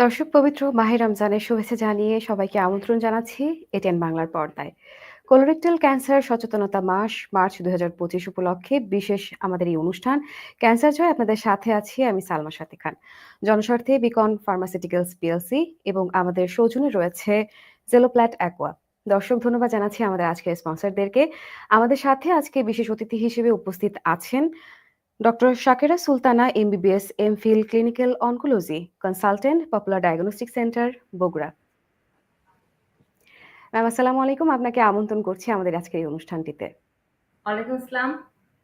দর্শক পবিত্র মাহে রমজানের শুভেচ্ছা জানিয়ে সবাইকে আমন্ত্রণ জানাচ্ছি এটিএন বাংলার পর্দায়। কোলোরেক্টাল ক্যান্সার সচেতনতা মাস, মার্চ দুই উপলক্ষে বিশেষ আমাদের এই অনুষ্ঠান। ক্যান্সার জয় আপনাদের সাথে আছি আমি সালমা সাথী খান। জনস্বার্থে বিকন ফার্মাসিউটিক্যালস পিএলসি এবং আমাদের সৌজন্যে রয়েছে জেলোপ্ল্যাট অ্যাকোয়া দর্শক, ধন্যবাদ জানাচ্ছি আমাদের আজকের স্পন্সরদেরকে আমাদের সাথে আজকে বিশেষ অতিথি হিসেবে উপস্থিত আছেন doctor Shakera Sultana MBBS MPhil clinical oncology consultant popular diagnostic centre Bogura. Ma'am আসসালামু আলাইকুম। আপনাকে আমন্ত্রণ করছি আমাদের আজকের এই অনুষ্ঠানটিতে। ওয়ালাইকুম আসসালাম।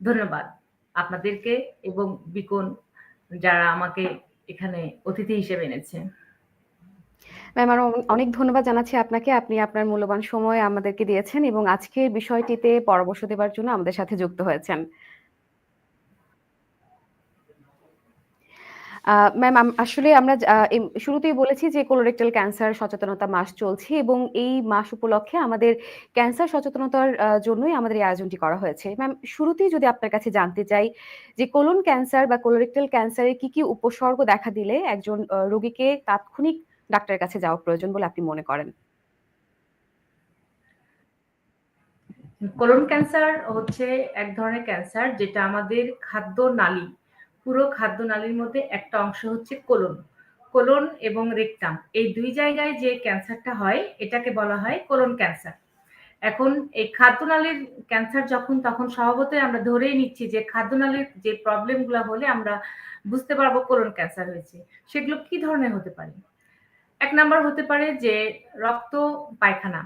ধন্যবাদ আপনাদেরকে এবং বিকন যারা আমাকে এখানে অতিথি হিসেবে এনেছে ম্যাম আরও অনেক ধন্যবাদ জানাচ্ছি আপনাকে। আপনি আপনার মূল্যবান সময় আমাদেরকে দিয়েছেন এবং আজকের বিষয়টিতে পরামর্শ দেওয়ার জন্য আমাদের সাথে যুক্ত হয়েছেন। ম্যাম আসলে আমরা শুরুতেই বলেছি যে কোলোরেক্টাল ক্যান্সার সচেতনতা মাস চলছে এবং এই মাস উপলক্ষে আমাদের ক্যান্সার সচেতনতার জন্যই আমাদের এই আয়োজনটি করা হয়েছে। ম্যাম শুরুতেই যদি আপনার কাছে জানতে চাই যে কোলন ক্যান্সার বা কোলোরেক্টাল ক্যান্সারের কি কি উপসর্গ দেখা দিলে একজন রোগীকে তাৎক্ষণিক ডাক্তারের কাছে যাওয়া প্রয়োজন বলে আপনি মনে করেন? কোলন ক্যান্সার হচ্ছে এক ধরনের ক্যান্সার যেটা আমাদের খাদ্য নালী পুরো খাদ্য নালীর মধ্যে একটা অংশ হচ্ছে কোলন। কোলন এবং রেকটাম। এই দুই জায়গায় যে ক্যান্সারটা হয়, এটাকে বলা হয় কোলন ক্যান্সার। এখন এই খাদ্যনালীর ক্যান্সার যখন, তখন স্বভাবতই আমরা ধরেই নিচ্ছি যে খাদ্যনালীর যে প্রবলেমগুলো হলে আমরা বুঝতে পারব কোলন ক্যান্সার হয়েছে। সেগুলো কি ধরনের হতে পারে? এক নাম্বার হতে পারে যে রক্ত পায়খানা।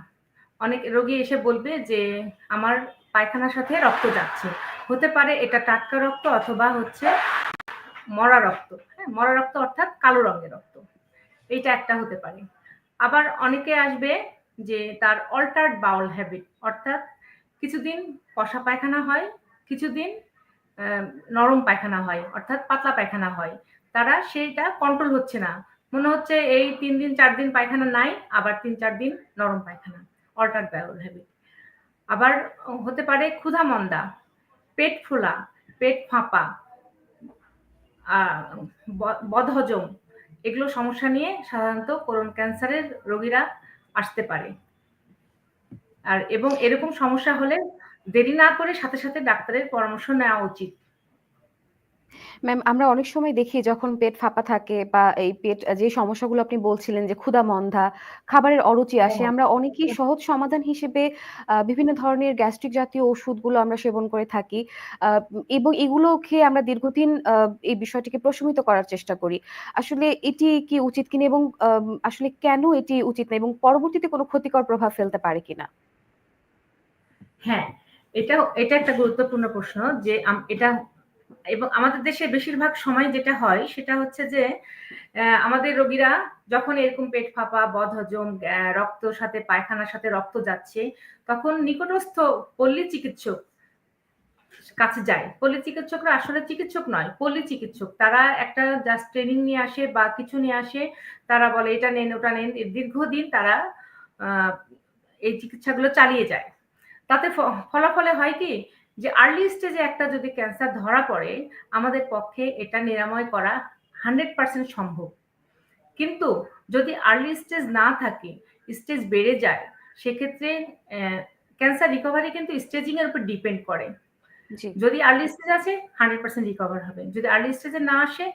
অনেক রোগী এসে বলবে যে, আমার পায়খানার সাথে রক্ত যাচ্ছে। হতে পারে এটা টাটকা রক্ত অথবা হচ্ছে মরা রক্ত হ্যাঁ? মরা রক্ত অর্থাৎ কালো রঙের রক্ত। এইটা একটা হতে পারে। আবার অনেকে আসবে যে তার অল্টার্ড বাউল হ্যাবিট অর্থাৎ কিছুদিন কষা পায়খানা হয়, কিছুদিন নরম পায়খানা হয়, অর্থাৎ পাতলা পায়খানা হয়। তারা সেইটা কন্ট্রোল হচ্ছে না। মনে হচ্ছে এই তিন দিন, চার দিন পায়খানা নাই, আবার তিন, চার দিন নরম পায়খানা অল্টার্ড বাউল হ্যাবিট আবার হতে পারে ক্ষুধা মন্দা পেট ফোলা, পেট ফাঁপা বদহজম, এগুলো সমস্যা নিয়ে সাধারণত কোলন ক্যান্সারের রোগীরা আসতে পারে। আর এবং এরকম সমস্যা হলে দেরি না করে সাথে সাথে ডাক্তারের পরামর্শ নেওয়া উচিত। ম্যাম আমরা অনেক সময় দেখি যখন পেট ফাঁপা থাকে বা এই পেট যে সমস্যাগুলো আপনি বলছিলেন যে ক্ষুধা মন্দা খাবারের অরুচি আসে আমরা অনেকেই সহজ সমাধান হিসেবে বিভিন্ন ধরনের গ্যাস্ট্রিক জাতীয় ওষুধগুলো আমরা সেবন করে থাকি। এবং এগুলো খেয়ে আমরা দীর্ঘদিন এই বিষয়টিকে প্রশমিত করার চেষ্টা করি। আসলে এটি কি উচিত কিনা এবং আসলে কেন এটি উচিত না এবং পরবর্তীতে কোনো ক্ষতিকর প্রভাব ফেলতে পারে কিনা? হ্যাঁ এটা এটা একটা গুরুত্বপূর্ণ প্রশ্ন যে এটা এবং আমাদের দেশে বেশিরভাগ সময় যেটা হয়, সেটা হচ্ছে যে আমাদের রোগীরা যখন এরকম পেট ফাঁপা, বদহজম রক্ত সাথে, পায়খানার সাথে রক্ত যাচ্ছে, তখন নিকটস্থ পল্লী চিকিৎসক কাছে যায়। পল্লী চিকিৎসকরা আসলে চিকিৎসক নয়, পল্লী চিকিৎসক। তারা একটা জাস্ট ট্রেনিং নিয়ে আসে বা কিছু নিয়ে আসে, তারা বলে, এটা নেন, ওটা নেন। দীর্ঘদিন তারা এই চিকিৎসাগুলো চালিয়ে যায়। তাতে ফলাফলে হয় কি যে আর্লি স্টেজে একটা যদি ক্যান্সার ধরা পড়ে আমাদের পক্ষে এটা নিরাময় করা হান্ড্রেড পার্সেন্ট সম্ভব। কিন্তু যদি আর্লি স্টেজ না থাকে স্টেজ বেড়ে যায় সেক্ষেত্রে ক্যান্সার রিকভারি কিন্তু স্টেজিং এর উপর ডিপেন্ড করে। যদি আর্লি স্টেজ আছে হান্ড্রেড পার্সেন্ট রিকভার হবে। যদি আর্লি স্টেজে না আসে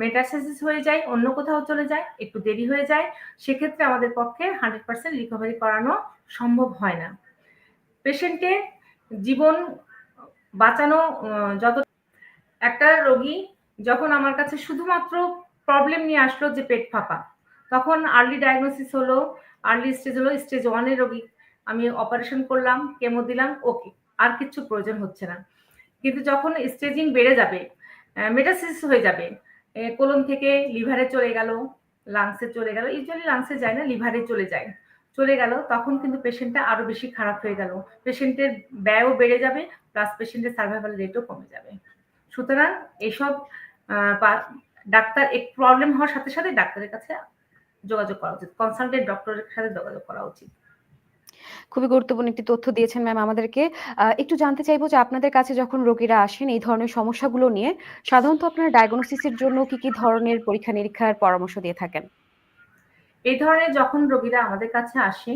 মেটাসাইসিস হয়ে যায় অন্য কোথাও চলে যায় একটু দেরি হয়ে যায় সেক্ষেত্রে আমাদের পক্ষে হান্ড্রেড পার্সেন্ট রিকভারি করানো সম্ভব হয় না। পেশেন্টের জীবন বাঁচানো যত একটা রোগী যখন আমার কাছে শুধুমাত্র প্রবলেম নিয়ে আসলো যে পেট ফাঁপা, তখন আর্লি ডায়াগনোসিস হলো আর্লি স্টেজ হলো স্টেজ ওয়ানের রোগী। আমি অপারেশন করলাম কেমো দিলাম ওকে আর কিছু প্রয়োজন হচ্ছে না। কিন্তু যখন স্টেজিং বেড়ে যাবে মেটাসিস হয়ে যাবে কোলন থেকে লিভারে চলে গেল লাংসে চলে গেল ইউজুয়ালি লাংসে যায় না লিভারে চলে যায়। চলে গেল, তখন কিন্তু পেশেন্টটা আরও বেশি খারাপ হয়ে গেল। পেশেন্টের ব্যয়ও বেড়ে যাবে প্লাস পেশেন্টের সার্ভাইভাল রেটও কমে যাবে। সুতরাং এইসব ডাক্তার, এক প্রবলেম হওয়ার সাথে সাথে ডাক্তারের কাছে যোগাযোগ করা উচিত কনসালটেন্ট ডক্টরের সাথে যোগাযোগ করা উচিত। খুবই গুরুত্বপূর্ণ একটি তথ্য দিয়েছেন ম্যাম আমাদেরকে। একটু জানতে চাইব যে আপনাদের কাছে যখন রোগীরা আসেন এই ধরনের সমস্যাগুলো নিয়ে, সাধারণত আপনারা ডায়াগনোসিসের জন্য কি কি ধরনের পরীক্ষা নিরীক্ষার পরামর্শ দিয়ে থাকেন? এই ধরনের যখন রোগীরা আমাদের কাছে আসে,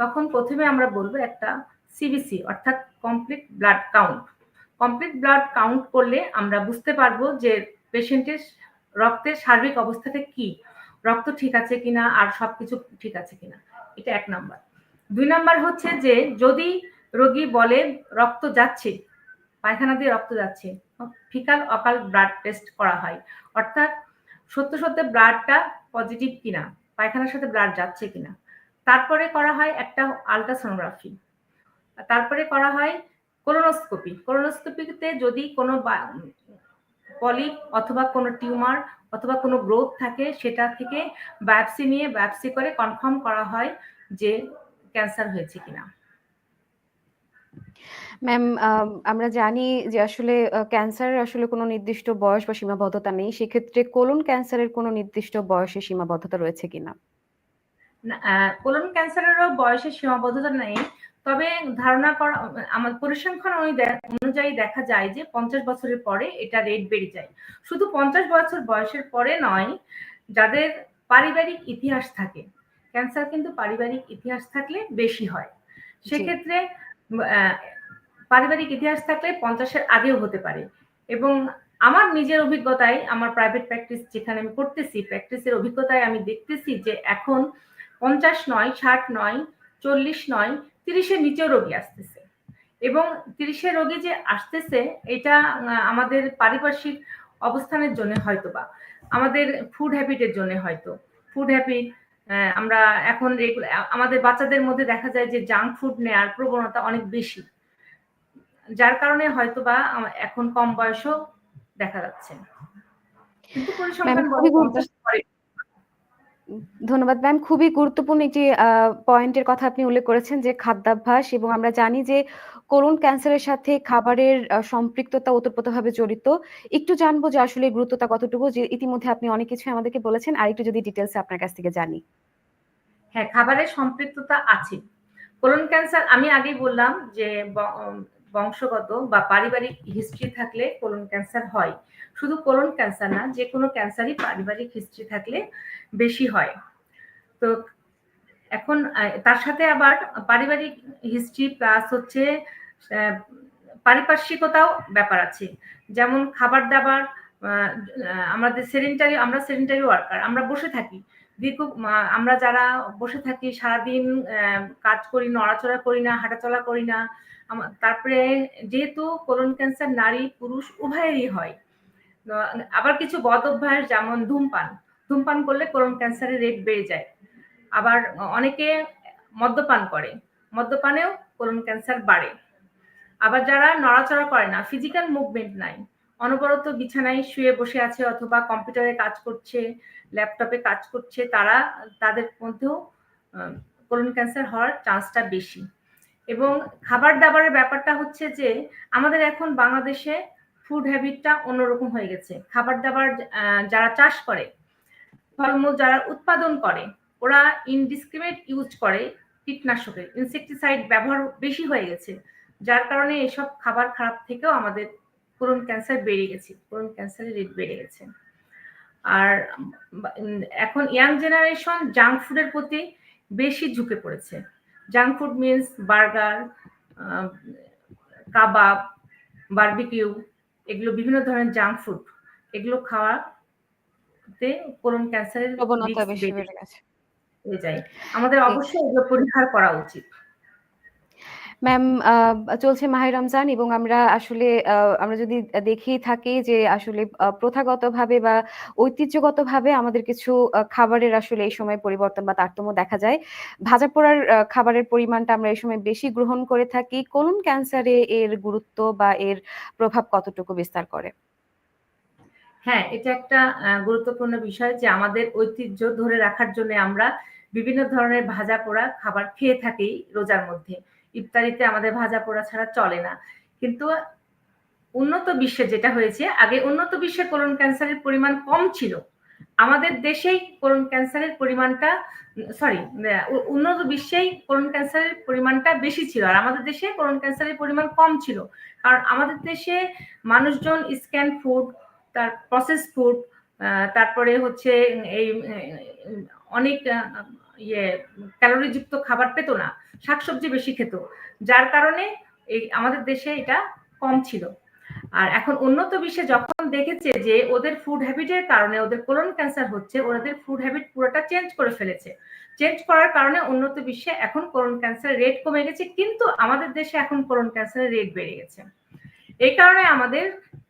তখন প্রথমে আমরা বলব একটা সিবিসি অর্থাৎ complete blood count complete blood count করলে আমরা বুঝতে পারব যে পেশেন্টের রক্তের সার্বিক অবস্থাটা কি, রক্ত ঠিক আছে কিনা আর সব কিছু ঠিক আছে কিনা। এটা এক নাম্বার। দুই নাম্বার হচ্ছে যে যদি রোগী বলে রক্ত যাচ্ছে, পায়খানা দিয়ে রক্ত যাচ্ছে ফিকাল অকাল ব্লাড টেস্ট করা হয়, অর্থাৎ সত্য সত্য ব্লাডটা পজিটিভ কিনা পায়খানার সাথে ব্লাড যাচ্ছে কিনা। তারপরে করা হয় একটা আলট্রাসোনোগ্রাফি তারপরে করা হয় কোলোনোস্কোপি কোলোনোস্কোপিতে যদি কোনো পলি অথবা কোনো টিউমার অথবা কোনো গ্রোথ থাকে, সেটা থেকে বায়োপসি নিয়ে বায়োপসি করে কনফার্ম করা হয় যে ক্যান্সার হয়েছে কিনা। ম্যাম আমরা জানি যে আসলে ক্যান্সারের আসলে কোনো নির্দিষ্ট বয়স বা সীমাবদ্ধতা নেই। সেক্ষেত্রে কোলন ক্যান্সারের কোনো নির্দিষ্ট বয়সের সীমাবদ্ধতা রয়েছে কিনা? কোলন ক্যান্সারেরও বয়সের সীমাবদ্ধতা নেই। তবে ধারণা করা আমার পরিসংখ্যান অনুযায়ী দেখা যায় যে পঞ্চাশ বছরের পরে এটা রেট বেড়ে যায়। শুধু পঞ্চাশ বছর বয়সের পরে নয় যাদের পারিবারিক ইতিহাস থাকে ক্যান্সার কিন্তু পারিবারিক ইতিহাস থাকলে বেশি হয়। সেক্ষেত্রে পারিবারিক ইতিহাস থাকলে পঞ্চাশের আগেও হতে পারে। এবং আমার নিজের অভিজ্ঞতায় আমার প্রাইভেট প্র্যাকটিস যেখানে আমি করতেছি প্র্যাকটিসের অভিজ্ঞতায় আমি দেখতেছি যে এখন পঞ্চাশ নয়, ষাট নয়, চল্লিশ নয়, তিরিশের নিচেও রোগী আসতেছে। এবং তিরিশের রোগী যে আসতেছে, এটা আমাদের পারিপার্শ্বিক অবস্থানের জন্য হয়তো বা আমাদের ফুড হ্যাবিটের জন্য হয়তো। ফুড হ্যাবিট আমরা এখন আমাদের বাচ্চাদের মধ্যে দেখা যায় যে জাঙ্ক ফুড নেওয়ার প্রবণতা অনেক বেশি। যার কারণে হয়তো বা এখন কম বয়সও দেখা যাচ্ছে। কিন্তু পরিসংখ্যান ধন্যবাদ ম্যাম খুবই গুরুত্বপূর্ণ একটি পয়েন্টের কথা আপনি উল্লেখ করেছেন যে খাদ্যাভ্যাস এবং আমরা জানি যে কোলন ক্যান্সারের সাথে খাবারের সম্পৃক্ততা ওতপ্রোতভাবে জড়িত। একটু জানব যে আসলে গুরুত্বতা কতটুকু যে ইতিমধ্যে আপনি অনেক কিছু আমাদেরকে বলেছেন। আর একটু যদি ডিটেলস আপনার কাছ থেকে জানি। হ্যাঁ খাবারের সম্পৃক্ততা আছে। কোলন ক্যান্সার আমি আগেই বললাম যে বংশগত বা পারিবারিক হিস্ট্রি থাকলে কোলন ক্যান্সার হয়। শুধু কোলন ক্যান্সার না যে কোনো ক্যান্সারই পারিবারিক হিস্ট্রি থাকলে বেশি হয়। তো এখন তার সাথে আবার পারিবারিক হিস্ট্রি প্লাস হচ্ছে পারিপার্শ্বিকতাও ব্যাপার আছে। যেমন খাবার দাবার আমাদের সেরেন্টারি আমরা সেরেন্টারি ওয়ার্কার আমরা বসে থাকি। দীর্ঘ আমরা যারা বসে থাকি, সারাদিন কাজ করি, নড়াচড়া করি না, হাঁটাচলা করি না তারপরে যেহেতু কোলন ক্যান্সার নারী, পুরুষ উভয়েরই হয়। আবার কিছু বদ অভ্যাস, যেমন ধূমপান। ধূমপান করলে কোলন ক্যান্সারের রেট বেড়ে যায়। আবার অনেকে মদ্যপান করে। মদ্যপানেও কোলন ক্যান্সার বাড়ে। আবার যারা নড়াচড়া করে না ফিজিক্যাল মুভমেন্ট নাই, অনবরত বিছানায় শুয়ে বসে আছে অথবা কম্পিউটারে কাজ করছে ল্যাপটপে কাজ করছে, তারা, তাদের মধ্যেও কোলন ক্যান্সার হওয়ার চান্সটা বেশি। এবং খাবার দাবারের ব্যাপারটা হচ্ছে যে, আমাদের এখন বাংলাদেশে ফুড হ্যাবিটটা অন্যরকম হয়ে গেছে। খাবার দাবার যারা চাষ করে, ফলমূল যারা উৎপাদন করে, ওরা ইনডিসক্রিমিনেট ইউজ করে কীটনাশকের ইনসেকটিসাইড ব্যবহার বেশি হয়ে গেছে, যার কারণে এসব খাবার খারাপ থেকেও আমাদের কোরন ক্যান্সার বেড়ে গেছে কোরন ক্যান্সারের রেট বেড়ে গেছে। আর এখন ইয়াং জেনারেশন জাঙ্ক ফুডের প্রতি বেশি ঝুঁকে পড়েছে। জাঙ্ক ফুড মিনস বার্গার কাবাব বার্বিকিউ এগুলো বিভিন্ন ধরনের জাঙ্ক ফুড এগুলো খাওয়াতে কোলন ক্যান্সারের প্রবণতা বেশি বেড়ে গেছে। যায়। আমাদের অবশ্যই এগুলো পরিহার করা উচিত। ম্যাম চলছে মাহে রমজান এবং আমরা আসলে আমরা যদি দেখি থাকি যে আসলে প্রথাগতভাবে বা ঐতিহ্যগতভাবে আমাদের কিছু খাবারের আসলে এই সময় পরিবর্তন বা তারতম্য দেখা যায়। ভাজা পোড়ার খাবারের পরিমাণটা আমরা এই সময় বেশি গ্রহণ করে থাকি। কোলন ক্যান্সারে এর গুরুত্ব বা এর প্রভাব কতটুকু বিস্তার করে? হ্যাঁ এটা একটা গুরুত্বপূর্ণ বিষয় যে আমাদের ঐতিহ্য ধরে রাখার জন্য আমরা বিভিন্ন ধরনের ভাজা পোড়া খাবার খেয়ে থাকি রোজার মধ্যে। ইফতারিতে আমাদের ভাজা পোড়া ছাড়া চলে না। কিন্তু উন্নত বিশ্বে যেটা হয়েছে, আগে উন্নত বিশ্বে কোলন ক্যান্সারের পরিমাণ কম ছিল। আমাদের দেশেই কোলন ক্যান্সারের পরিমাণটা সরি উন্নত বিশ্বেই কোলন ক্যান্সারের পরিমাণটা বেশি ছিল আর আমাদের দেশে কোলন ক্যান্সারের পরিমাণ কম ছিল। কারণ আমাদের দেশে মানুষজন স্ক্যান ফুড তার প্রসেস ফুড তারপরে হচ্ছে এই অনেক ইয়ে ক্যালোরিযুক্ত খাবার পেত না। শাকসবজি বেশি খেত, যার কারণে এই আমাদের দেশে এটা কম ছিল। আর এখন উন্নত বিশ্বে যখন দেখেছে যে ওদের ফুড হ্যাবিটের কারণে, ওদের কোলন ক্যান্সার হচ্ছে, ওদের ফুড হ্যাবিট পুরোটা চেঞ্জ করে ফেলেছে। চেঞ্জ করার কারণে উন্নত বিশ্বে এখন কোলন ক্যান্সারের রেট কমে গেছে, কিন্তু আমাদের দেশে এখন কোলন ক্যান্সারের রেট বেড়ে গেছে। এই কারণে আমাদের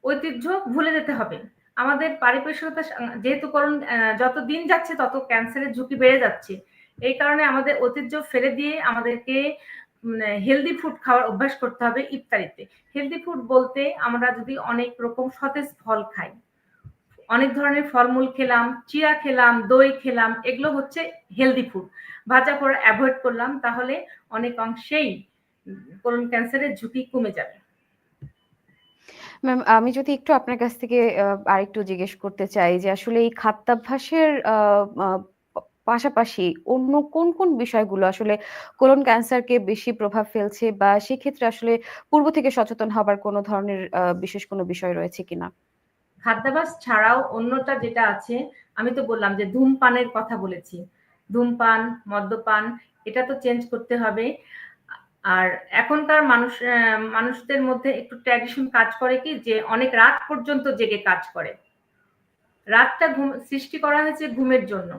ঐতিহ্য ভুলে যেতে হবে। আমাদের পারিপার্শ্বিকতা, যেহেতু করুন যত দিন যাচ্ছে তত ক্যান্সারের ঝুঁকি বেড়ে যাচ্ছে। এই কারণে আমাদের ঐতিহ্য ফেলে দিয়ে আমাদেরকে হেলদি ফুড খাওয়ার অভ্যাস করতে হবে ইফতারিতে। হেলদি ফুড বলতে আমরা যদি অনেক রকম সতেজ ফল খাই, অনেক ধরনের ফলমূল খেলাম, চিয়া খেলাম, দই খেলাম, এগুলো হচ্ছে হেলদি ফুড ভাজা পড়া অ্যাভয়েড করলাম, তাহলে অনেক অংশেই কোলন ক্যান্সারের ঝুঁকি কমে যাবে। ম্যাম আমি যদি একটু আপনার কাছ থেকে আরেকটু জিজ্ঞেস করতে চাই যে আসলে এই খাদ্যাভ্যাসের পাশাপাশি অন্য কোন, কোন বিষয়গুলো আসলে কোলন ক্যান্সারকে বেশি প্রভাব ফেলছে বা সেক্ষেত্রে আসলে পূর্ব থেকে সচেতন হবার কোন ধরনের বিশেষ কোনো বিষয় রয়েছে কিনা? খাদ্যাভ্যাস ছাড়াও অন্যটা যেটা আছে আমি তো বললাম যে ধূমপানের কথা বলেছি। ধূমপান, মদ্যপান এটা তো চেঞ্জ করতে হবে। আর এখনকার মানুষ মানুষদের মধ্যে একটু ট্র্যাডিশন কাজ করে কি যে অনেক রাত পর্যন্ত জেগে কাজ করে। রাতটা ঘুম সৃষ্টি করা হয়েছে ঘুমের জন্য।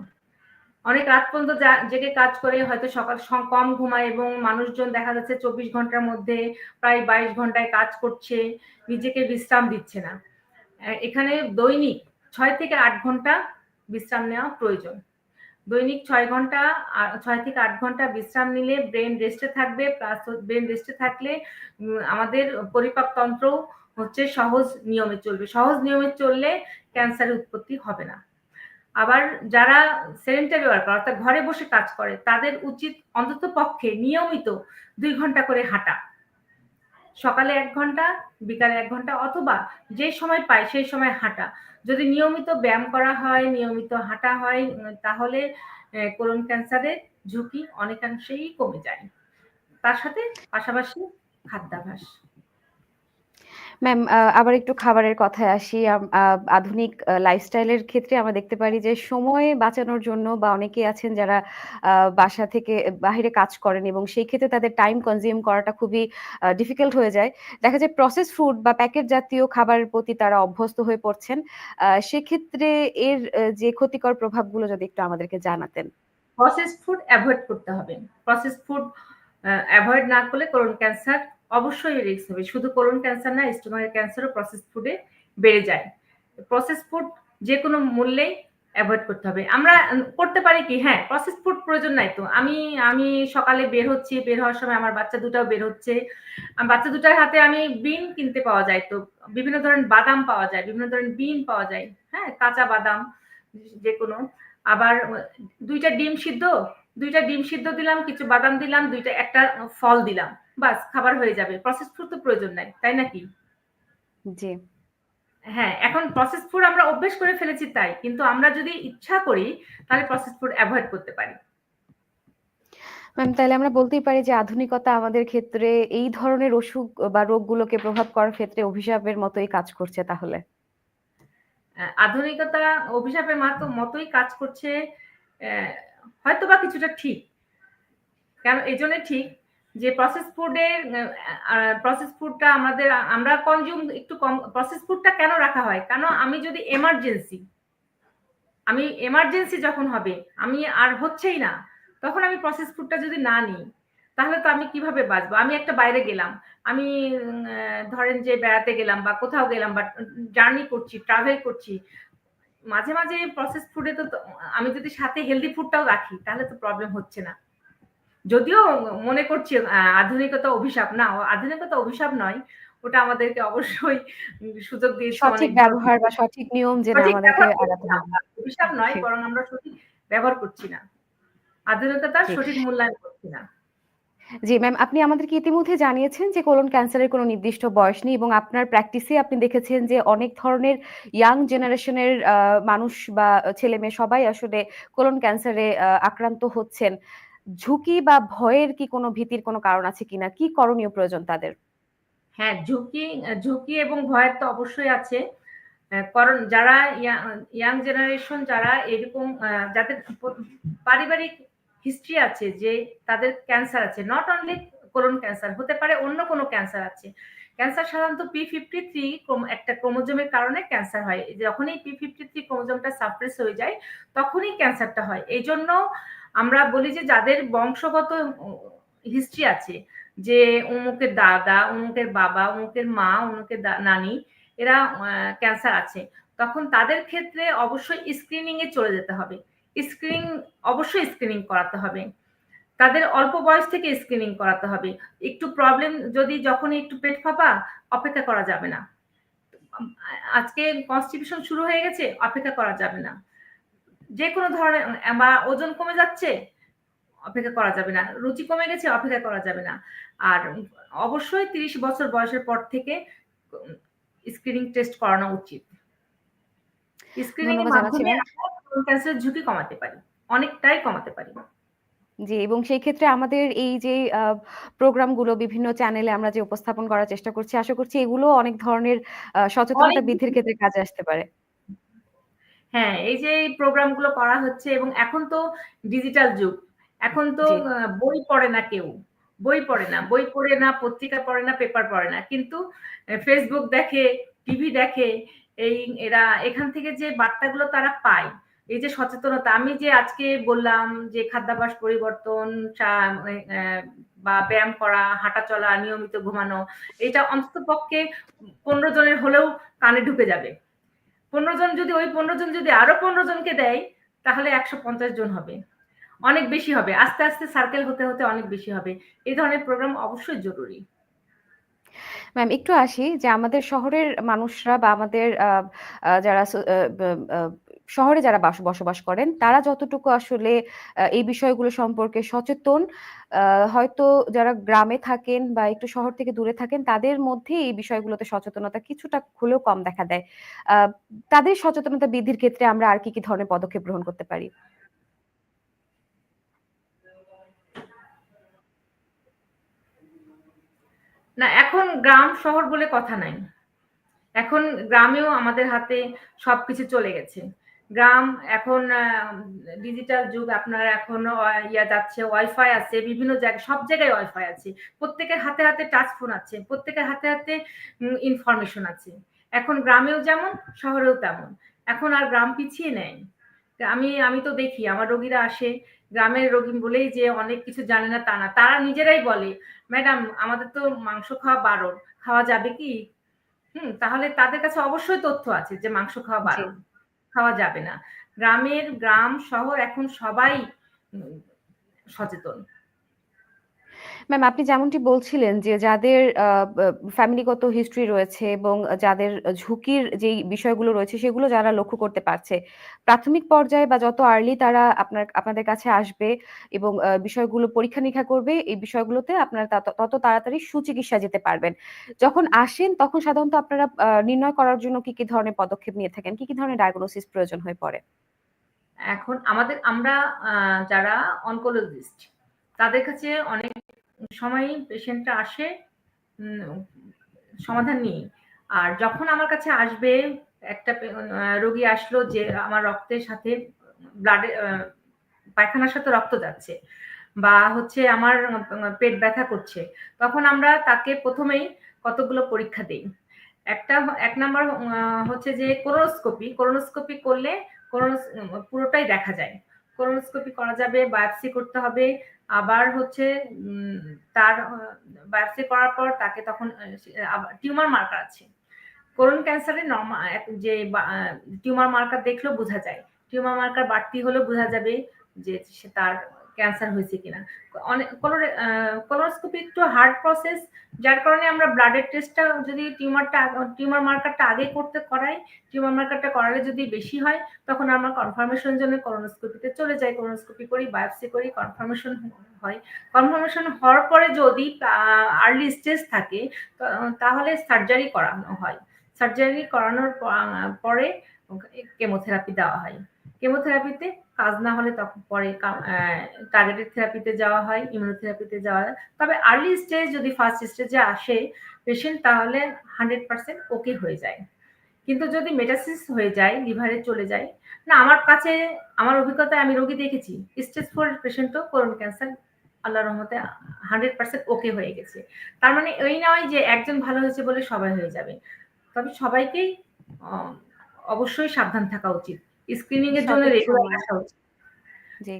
অনেক রাত পর্যন্ত জেগে কাজ করে হয়তো সকাল কম ঘুমায় এবং মানুষজন দেখা যাচ্ছে চব্বিশ ঘণ্টার মধ্যে প্রায় বাইশ ঘন্টায় কাজ করছে, নিজেকে বিশ্রাম দিচ্ছে না। এখানে দৈনিক ছয় থেকে আট ঘণ্টা বিশ্রাম নেওয়া প্রয়োজন। দৈনিক ছয় ঘণ্টা ছয় থেকে আট ঘণ্টা বিশ্রাম নিলে ব্রেন রেস্টে থাকবে, প্লাস ব্রেন রেস্টে থাকলে আমাদের পরিপাক তন্ত্র হচ্ছে সহজ নিয়মে চলবে। সহজ নিয়মে চললে ক্যান্সারের উৎপত্তি হবে না। আবার যারা সেরেন্টারি ওয়ার্কার অর্থাৎ ঘরে বসে কাজ করে, তাদের উচিত অন্তত পক্ষে নিয়মিত দুই ঘণ্টা করে হাঁটা। সকালে এক ঘণ্টা, বিকালে এক ঘণ্টা, অথবা যে সময় পায় সেই সময় হাঁটা। যদি নিয়মিত ব্যায়াম করা হয়, নিয়মিত হাঁটা হয়, তাহলে কোলন ক্যান্সারের ঝুঁকি অনেকাংশেই কমে যায়। তার সাথে পাশাপাশি খাদ্যাভ্যাস। ম্যাম আবার একটু খাবারের কথায় আসি। আধুনিক লাইফস্টাইলের ক্ষেত্রে আমরা দেখতে পারি যে সময় বাঁচানোর জন্য বা অনেকে আছেন যারা বাসা থেকে বাহিরে কাজ করেন এবং সেই ক্ষেত্রে তাদের টাইম কনজিউম করাটা খুবই ডিফিকাল্ট হয়ে যায়। দেখা যায় প্রসেস ফুড বা প্যাকেট জাতীয় খাবারের প্রতি তারা অভ্যস্ত হয়ে পড়ছেন। সেক্ষেত্রে এর যে ক্ষতিকর প্রভাবগুলো যদি একটু আমাদেরকে জানাতেন। প্রসেস ফুড অ্যাভয়েড করতে হবে। প্রসেস ফুড অ্যাভয়েড না করলে কোলন ক্যান্সার অবশ্যই রিস্ক হবে শুধু কোলন ক্যান্সার না স্টোমাকের ক্যান্সারও প্রসেস ফুডে বেড়ে যায়। প্রসেস ফুড যে কোনো মূল্যেই অ্যাভয়েড করতে হবে। আমরা করতে পারি কি? হ্যাঁ প্রসেস ফুড প্রয়োজন নাই তো। আমি আমি সকালে বের হচ্ছি, বের হওয়ার সময় আমার বাচ্চা দুটাও বের হচ্ছে। বাচ্চা দুটার হাতে আমি বিন কিনতে পাওয়া যায় তো। বিভিন্ন ধরনের বাদাম পাওয়া যায়, বিভিন্ন ধরনের বিন পাওয়া যায়। হ্যাঁ কাঁচা বাদাম যে কোনো আবার দুইটা ডিম সিদ্ধ, দুইটা ডিম সিদ্ধ দিলাম, কিছু বাদাম দিলাম, দুইটা, একটা ফল দিলাম। বাস খাবার হয়ে যাবে। প্রসেস ফুড তো প্রয়োজন নাই তাই নাকি? জি। হ্যাঁ এখন প্রসেস ফুড আমরা অভ্যেস করে ফেলেছি তাই কিন্তু আমরা যদি ইচ্ছা করি তাহলে প্রসেস ফুড অ্যাভয়েড করতে পারি। ম্যাম তাহলে আমরা বলতেই পারি যে আধুনিকতা আমাদের ক্ষেত্রে এই ধরনের অসুখ বা রোগগুলোকে প্রভাব করার ক্ষেত্রে অভিশাপের মতোই কাজ করছে তাহলে। আধুনিকতা অভিশাপের মতোই কাজ করছে হয়তো বা কিছুটা ঠিক। কেন এই জন্য ঠিক যে প্রসেস ফুডের প্রসেস ফুডটা আমাদের, আমরা কনজিউম একটু কম প্রসেস ফুডটা কেন রাখা হয়? কেন আমি যদি এমার্জেন্সি আমি এমার্জেন্সি যখন হবে, আমি আর হচ্ছেই না, তখন আমি প্রসেস ফুডটা যদি না নিই, তাহলে তো আমি কীভাবে বাঁচবো? আমি একটা বাইরে গেলাম, আমি ধরেন যে বেড়াতে গেলাম বা কোথাও গেলাম বা জার্নি করছি ট্রাভেল করছি, মাঝে মাঝে প্রসেস ফুডে তো আমি যদি সাথে হেলদি ফুডটাও রাখি, তাহলে তো প্রবলেম হচ্ছে না। যদিও মনে করছি আধুনিকতা অভিশাপ না আধুনিকতা অভিশাপ নয় ওটা আমাদেরকে অবশ্যই সুযোগ দিয়ে সঠিক ব্যবহার বা সঠিক নিয়ম জেনে আমাদেরকে আগাতে হবে অভিশাপ নয় বরং আমরা সঠিক ব্যবহার করছি না। আধুনিকতার সঠিক মূল্যায়ন করছি না। জি ম্যাম আপনি আমাদেরকে ইতিমধ্যে জানিয়েছেন যে কোলন ক্যান্সারের কোনো নির্দিষ্ট বয়স নেই এবং আপনার প্র্যাকটিসে আপনি দেখেছেন যে অনেক ধরনের ইয়াং জেনারেশনের মানুষ বা ছেলে মেয়ে সবাই আসলে কোলন ক্যান্সারে আক্রান্ত হচ্ছেন। ঝুঁকি বা ভয়ের কি কোনো ভীতির কোনো কারণ আছে কিনা? কি করণীয় প্রয়োজন তাদের? হ্যাঁ ঝুঁকি ঝুঁকি এবং ভয়ের তো অবশ্যই আছে। কারণ যারা ইয়াং জেনারেশন যারা এরকম যাদের পারিবারিক হিস্ট্রি আছে যে তাদের ক্যান্সার আছে নট অনলি কোলন ক্যান্সার হতে পারে অন্য কোনো ক্যান্সার আছে। ক্যান্সার সাধারণত পি ফিফটি থ্রি একটা ক্রোমোজোমের কারণে ক্যান্সার হয়। যখনই পি ফিফটি থ্রি ক্রোমোজোমটা সাপ্রেস হয়ে যায়, তখনই ক্যান্সারটা হয়। এই জন্য আমরা বলি যে যাদের বংশগত হিস্ট্রি আছে, যে অমুকের দাদা অমুকের বাবা অমুকের মা অমুকের নানি, এরা ক্যান্সার আছে, তখন তাদের ক্ষেত্রে অবশ্যই স্ক্রিনিং এ চলে যেতে হবে। স্ক্রিনিং অবশ্যই স্ক্রিনিং করাতে হবে। তাদের অল্প বয়স থেকে স্ক্রিনিং করাতে হবে। একটু প্রবলেম যদি যখন একটু পেট ফাঁপা, অপেক্ষা করা যাবে না। আজকে কনস্টিটিউশন শুরু হয়ে গেছে, অপেক্ষা করা যাবে না। যে কোনো ধরনের বা ওজন কমে যাচ্ছে অপেক্ষা করা যাবে না। রুচি কমে গেছে অপেক্ষা করা যাবে না। আর অবশ্যই তিরিশ বছর বয়সের পর থেকে স্ক্রিনিং টেস্ট করানো উচিত। স্ক্রিনিং এর মাধ্যমে ক্যান্সারের ঝুঁকি কমাতে পারি অনেকটাই কমাতে পারি। জি এবং সেই ক্ষেত্রে আমাদের এই যে প্রোগ্রামগুলো বিভিন্ন চ্যানেলে আমরা যে উপস্থাপন করার চেষ্টা করছি আশা করছি এগুলো অনেক ধরনের সচেতনতা বৃদ্ধির ক্ষেত্রে কাজে আসতে পারে। হ্যাঁ এই যে প্রোগ্রামগুলো করা হচ্ছে এবং এখন তো ডিজিটাল যুগ। এখন তো বই পড়ে না কেউ। বই পড়ে না। বই পড়ে না পত্রিকা পড়ে না পেপার পড়ে না। কিন্তু ফেসবুক দেখে টিভি দেখে এই এরা এখান থেকে যে বার্তাগুলো তারা পায় এই যে সচেতনতা। আমি যে আজকে বললাম যে খাদ্যাভ্যাস পরিবর্তন বা ব্যায়াম করা হাঁটা চলা নিয়মিত ঘুমানো এটা অন্তত পক্ষে পনেরো জনের হলেও কানে ঢুকে যাবে। পনেরো জন যদি, ওই পনেরো জন যদি আরও পনেরো জনকে দেয়, তাহলে একশো পঞ্চাশ জন হবে। অনেক বেশি হবে। আস্তে আস্তে সার্কেল হতে হতে অনেক বেশি হবে। এই ধরনের প্রোগ্রাম অবশ্যই জরুরি। ম্যাম একটু আসি যে আমাদের শহরের মানুষরা বা আমাদের যারা শহরে যারা বাস, বসবাস করেন, তারা যতটুকু আসলে এই বিষয়গুলো সম্পর্কে সচেতন হয়তো যারা গ্রামে থাকেন বা একটু শহর থেকে দূরে থাকেন, তাদের মধ্যে এই বিষয়গুলোতে সচেতনতা কিছুটা হলেও কম দেখা দেয়। তাদের সচেতনতা বৃদ্ধির ক্ষেত্রে আমরা আর কি কি ধরনের পদক্ষেপ গ্রহণ করতে পারি? না, এখন গ্রাম, শহর বলে কথা নাই। এখন গ্রামেও আমাদের হাতে সবকিছু চলে গেছে। গ্রাম এখন ডিজিটাল যুগ আপনার এখন ইয়া যাচ্ছে ওয়াইফাই আছে বিভিন্ন জায়গায় সব জায়গায় ওয়াইফাই আছে। প্রত্যেকের হাতে হাতে টাচ ফোন আছে প্রত্যেকের হাতে হাতে ইনফরমেশন আছে। এখন গ্রামেও যেমন শহরেও তেমন। এখন আর গ্রাম পিছিয়ে নেয় আমি আমি তো দেখি আমার রোগীরা আসে গ্রামের রোগী বলেই যে অনেক কিছু জানে না তা না। তারা নিজেরাই বলে ম্যাডাম আমাদের তো মাংস খাওয়া বারণ খাওয়া যাবে কি? হুম তাহলে তাদের কাছে অবশ্যই তথ্য আছে যে মাংস খাওয়া বারণ। খাওয়া যাবে না। গ্রামের গ্রাম শহর এখন সবাই সচেতন। ম্যাম আপনি যেমনটি বলছিলেন যে যাদের ফ্যামিলিগত হিস্ট্রি রয়েছে এবং যাদের ঝুঁকির যে বিষয়গুলো রয়েছে সেগুলো যারা লক্ষ্য করতে পারছে, প্রাথমিক পর্যায়ে বা যত আর্লি তারা আপনার, আপনাদের কাছে আসবে এবং বিষয়গুলো পরীক্ষা নিরীক্ষা করবে, এই বিষয়গুলোতে আপনারা তত তাড়াতাড়ি সুচিকিৎসা যেতে পারবেন। যখন আসেন তখন সাধারণত আপনারা নির্ণয় করার জন্য কি কি ধরনের পদক্ষেপ নিয়ে থাকেন? কি কি ধরনের ডায়াগনোসিস প্রয়োজন হয়ে পড়ে? এখন আমাদের, আমরা যারা অনকোলজিস্ট তাদের কাছে অনেক সময় পেশেন্টটা আসে সমাধান নিয়ে। আর যখন আমার কাছে আসবে, একটা রোগী আসলো যে আমার রক্তের সাথে ব্লাডে পায়খানার সাথে রক্ত যাচ্ছে বা হচ্ছে আমার পেট ব্যথা করছে, তখন আমরা তাকে প্রথমেই কতগুলো পরীক্ষা দিই। একটা, এক নাম্বার হচ্ছে যে কোরোনোস্কোপি কোরোনোস্কোপি করলে পুরোটাই দেখা যায়। কোরোনোস্কোপি করা যাবে বায়োপসি করতে হবে আবার হচ্ছে তার বায়োপসি করার পর তাকে তখন টিউমার মার্কার আছে। করোন ক্যান্সারে নর্মাল যে টিউমার মার্কার দেখলেও বোঝা যায়। টিউমার মার্কার বাড়তি হলেও বোঝা যাবে যে সে তার ক্যান্সার হয়েছে কিনা। অনেক কলোনোস্কোপি একটু হার্ড প্রসেস যার কারণে আমরা ব্লাডের টেস্টটা যদি টিউমারটা টিউমার মার্কারটা আগে করতে করাই টিউমার মার্কারটা করালে যদি বেশি হয়, তখন আমরা কনফার্মেশন জন্য কলোনোস্কোপিতে চলে যাই কলোনোস্কোপি করি বায়োপসি করি কনফার্মেশন হয়। কনফার্মেশন হওয়ার পরে যদি আর্লি স্টেজ থাকে তাহলে সার্জারি করানো হয়। সার্জারি করানোর পরে কেমোথেরাপি দেওয়া হয়। কেমোথেরাপিতে কাজ না হলে তখন পরে টার্গেটেড থেরাপিতে যাওয়া হয় ইমিউনোথেরাপিতে যাওয়া হয় তবে আর্লি স্টেজ যদি ফার্স্ট স্টেজে আসে পেশেন্ট তাহলে হান্ড্রেড পার্সেন্ট ওকে হয়ে যায় কিন্তু যদি মেটাসিস হয়ে যায়, লিভারে চলে যায়, না আমার কাছে আমার অভিজ্ঞতায় আমি রোগী দেখেছি। স্টেজ ফোর পেশেন্টও কোলন ক্যান্সার আল্লাহর রহমতে হান্ড্রেড পার্সেন্ট ওকে হয়ে গেছে। তার মানে এই নয় যে একজন ভালো হয়েছে বলে সবাই হয়ে যাবে। তবে সবাইকেই অবশ্যই সাবধান থাকা উচিত। স্ক্রিনিং এর জন্য রেগুলার। আসা উচিত। জি।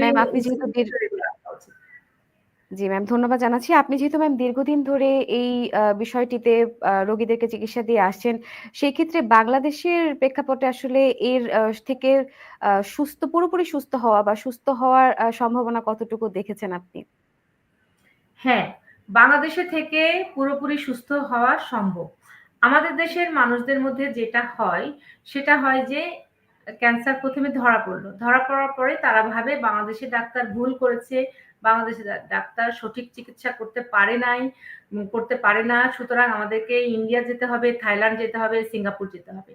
ম্যাম আপনি যেহেতু। জি ম্যাম ধন্যবাদ জানাচ্ছি। আপনি যেহেতু ম্যাম দীর্ঘদিন ধরে এই বিষয়টিতে রোগীদেরকে চিকিৎসা দিয়ে আসছেন, সেক্ষেত্রে বাংলাদেশের প্রেক্ষাপটে আসলে এর থেকে সুস্থ পুরোপুরি সুস্থ হওয়া বা সুস্থ হওয়ার সম্ভাবনা কতটুকু দেখেছেন আপনি? হ্যাঁ, বাংলাদেশে থেকে পুরোপুরি সুস্থ হওয়া সম্ভব। আমাদের দেশের মানুষদের মধ্যে যেটা হয়, সেটা হয় যে ক্যান্সার প্রথমে ধরা পড়ল। ধরা পড়ার পরে তারা ভাবে বাংলাদেশের ডাক্তার ভুল করেছে, বাংলাদেশের ডাক্তার সঠিক চিকিৎসা করতে পারে নাই, করতে পারে না। সুতরাং আমাদেরকে ইন্ডিয়া যেতে হবে, থাইল্যান্ড যেতে হবে, সিঙ্গাপুর যেতে হবে।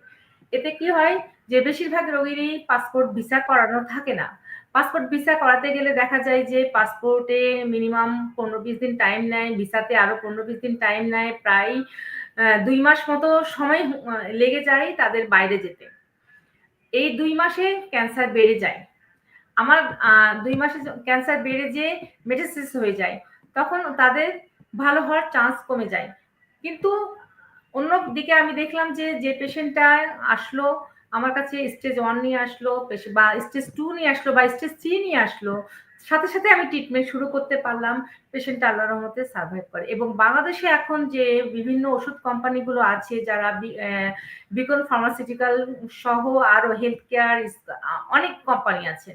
এতে কি হয় যে বেশিরভাগ রোগীরই পাসপোর্ট ভিসা করানো থাকে না। পাসপোর্ট ভিসা করাতে গেলে দেখা যায় যে পাসপোর্টে মিনিমাম ১৫-২০ দিন টাইম নেয়, ভিসাতে আরও ১৫-২০ দিন টাইম নেয়। প্রায় দুই মাস মতো সময় লেগে যায় তাদের বাইরে যেতে। এই দুই মাসে ক্যান্সার বেড়ে যায়। আমার দুই মাসে ক্যান্সার বেড়ে যেয়ে মেটাসিস হয়ে যায়। তখন তাদের ভালো হওয়ার চান্স কমে যায়। কিন্তু অন্য দিকে আমি দেখলাম যে, যে পেশেন্টটা আসলো আমার কাছে স্টেজ ওয়ান নিয়ে আসলো বা স্টেজ টু নিয়ে আসলো বা স্টেজ থ্রি নিয়ে আসলো, সাথে, সাথে আমি ট্রিটমেন্ট শুরু করতে পারলাম। পেশেন্টটা আল্লাহ রহমতে সারভাইভ করে এবং বাংলাদেশে এখন যে বিভিন্ন ওষুধ কোম্পানিগুলো আছে যারা বিকন ফার্মাসিউটিক্যাল সহ আরও হেলথ কেয়ার অনেক কোম্পানি আছে।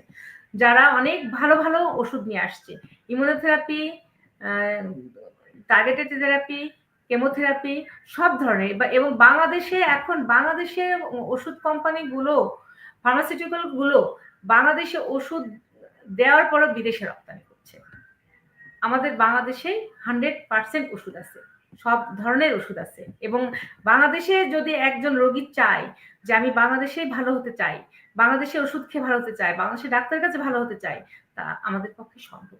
যারা অনেক ভালো, ভালো ওষুধ নিয়ে আসছে। ইমিউনোথেরাপি, টার্গেটেড থেরাপি, কেমোথেরাপি সব ধরনের এবং বাংলাদেশে এখন বাংলাদেশে ওষুধ কোম্পানিগুলো, ফার্মাসিউটিক্যালগুলো বাংলাদেশে ওষুধ দেওয়ার পরও বিদেশে রপ্তানি করছে। আমাদের বাংলাদেশে 100% ওষুধ আছে। সব ধরনের ওষুধ আছে এবং বাংলাদেশে যদি একজন রোগী চায় যে আমি বাংলাদেশেই ভালো হতে চাই, বাংলাদেশে ওষুধ খেয়ে ভালো হতে চাই, বাংলাদেশে ডাক্তারের কাছে ভালো হতে চাই, তা আমাদের পক্ষে সম্ভব।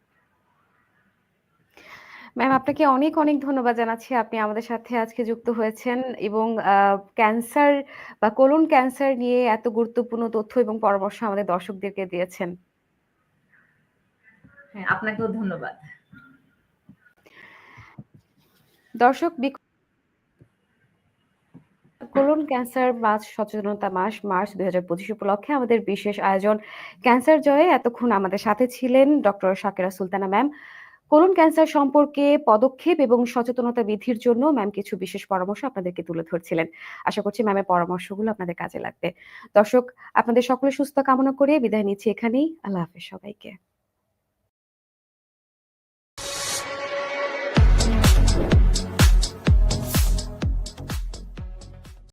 ম্যাম আপনাকে অনেক, অনেক ধন্যবাদ জানাচ্ছি। আপনি আমাদের সাথে আজকে যুক্ত হয়েছেন এবং ক্যান্সার বা কোলন ক্যান্সার নিয়ে এত গুরুত্বপূর্ণ তথ্য এবং পরামর্শ আমাদের দর্শকদেরকে দিয়েছেন। হ্যাঁ, আপনাকেও ধন্যবাদ। দর্শক কোলন ক্যান্সার মাস সচেতনতা মাস মার্চ ২০২৫ উপলক্ষে আমাদের বিশেষ আয়োজন ক্যান্সার জয়ে এতক্ষণ আমাদের সাথে ছিলেন doctor Shakera Sultana ma'am. Colon cancer সম্পর্কে পদক্ষেপ এবং সচেতনতা বৃদ্ধির জন্য ম্যাম কিছু বিশেষ পরামর্শ আপনাদেরকে তুলে ধরছিলেন। আশা করছি ম্যামের পরামর্শগুলো আপনাদের কাজে লাগবে। দর্শক আপনাদের সকলে সুস্থ কামনা করে বিদায় নিচ্ছি এখানেই। আল্লাহ হাফেজ সবাইকে।